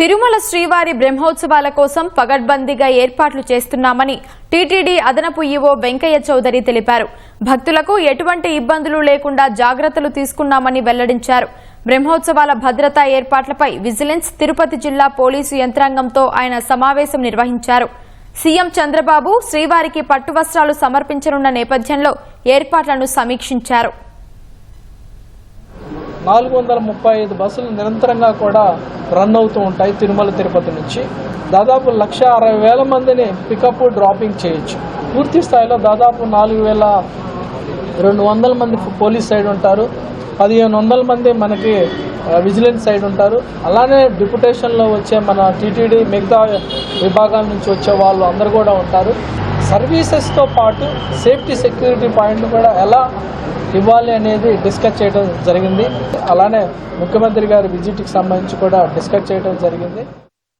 తిరుమల శ్రీవారి బ్రహ్మోత్సవాల కోసం పగడ్బందీగా ఏర్పాట్లు చేస్తున్నామని టీటీడీ అదనపు ఈవో వెంకయ్య చౌదరి తెలిపారు. భక్తులకు ఎటువంటి ఇబ్బందులు లేకుండా జాగ్రత్తలు తీసుకున్నామని వెల్లడించారు. బ్రహ్మోత్సవాల భద్రతా ఏర్పాట్లపై విజిలెన్స్ తిరుపతి జిల్లా పోలీసు యంత్రాంగంతో ఆయన సమావేశం నిర్వహించారు. సీఎం చంద్రబాబు శ్రీవారికి పట్టు వస్త్రాలు సమర్పించనున్న నేపథ్యంలో ఏర్పాట్లను సమీక్షించారు. నాలుగు వందల ముప్పై ఐదు బస్సులు నిరంతరంగా కూడా రన్ అవుతూ ఉంటాయి తిరుమల తిరుపతి నుంచి. దాదాపు లక్ష అరవై వేల మందిని పికప్ డ్రాపింగ్ చేయొచ్చు. పూర్తి స్థాయిలో దాదాపు నాలుగు వేల రెండు వందల మంది పోలీస్ సైడ్ ఉంటారు. పదిహేను వందల మంది మనకి విజిలెన్స్ సైడ్ ఉంటారు. అలానే డిప్యుటేషన్లో వచ్చే మన టీటీడీ మిగతా విభాగాల నుంచి వచ్చే వాళ్ళు అందరు కూడా ఉంటారు. సర్వీసెస్తో పాటు సేఫ్టీ సెక్యూరిటీ పాయింట్ కూడా ఎలా ఇవ్వాలి అనేది డిస్కస్ చేయడం జరిగింది. అలానే ముఖ్యమంత్రి గారి విజిట్కి సంబంధించి కూడా డిస్కస్ చేయడం జరిగింది.